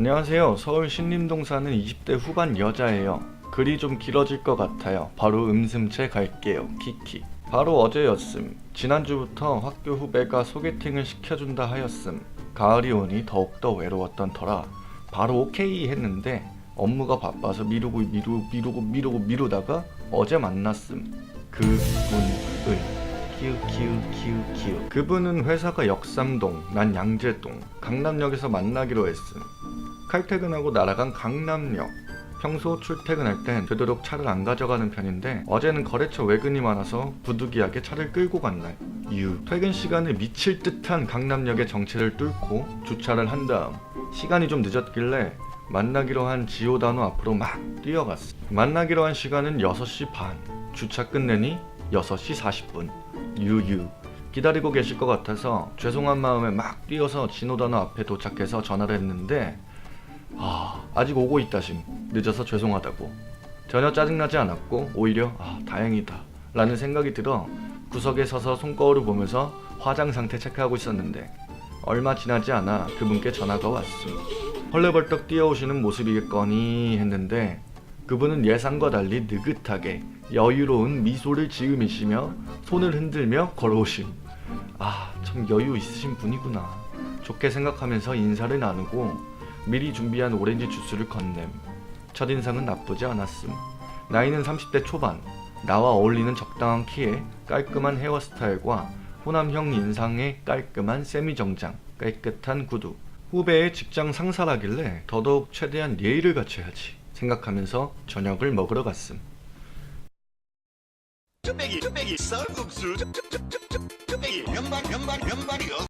안녕하세요. 서울 신림동 사는 20대 후반 여자예요. 글이 좀 길어질 것 같아요. 바로 음슴체 갈게요. 키키. 바로 어제였음. 지난주부터 학교 후배가 소개팅을 시켜준다 하였음. 가을이 오니 더욱더 외로웠던 터라 바로 오케이 했는데 업무가 바빠서 미루고 미루고 미루고 미루고 미루다가 어제 만났음. 그분을 키우 키우 키우 키우 그분은 회사가 역삼동 난 양재동 강남역에서 만나기로 했음 칼퇴근하고 날아간 강남역 평소 출퇴근할 땐 되도록 차를 안 가져가는 편인데 어제는 거래처 외근이 많아서 부득이하게 차를 끌고 간 날. 유 퇴근 시간을 미칠 듯한 강남역의 정체를 뚫고 주차를 한 다음 시간이 좀 늦었길래 만나기로 한 지오다노 앞으로 막 뛰어갔어. 만나기로 한 시간은 6시 반. 주차 끝내니 6시 40분. 유유. 기다리고 계실 것 같아서 죄송한 마음에 막 뛰어서 진오다노 앞에 도착해서 전화를 했는데 아, 아직 오고 있다심. 늦어서 죄송하다고. 전혀 짜증나지 않았고 오히려 아, 다행이다. 라는 생각이 들어 구석에 서서 손거울을 보면서 화장 상태 체크하고 있었는데 얼마 지나지 않아 그분께 전화가 왔음. 헐레벌떡 뛰어오시는 모습이겠거니 했는데 그분은 예상과 달리 느긋하게 여유로운 미소를 지으시며 손을 흔들며 걸어오심. 아, 참 여유 있으신 분이구나. 좋게 생각하면서 인사를 나누고 미리 준비한 오렌지 주스를 건냄. 첫인상은 나쁘지 않았음. 나이는 30대 초반. 나와 어울리는 적당한 키에 깔끔한 헤어스타일과 호남형 인상의 깔끔한 세미 정장, 깨끗한 구두. 후배의 직장 상사라길래 더더욱 최대한 예의를 갖춰야지 생각하면서 저녁을 먹으러 갔음. 쭈빼기 쭈빼기 쌀국수 쭈- 쭈- 쭈- 쭈- 쭈빼기 면발 면발 면발이요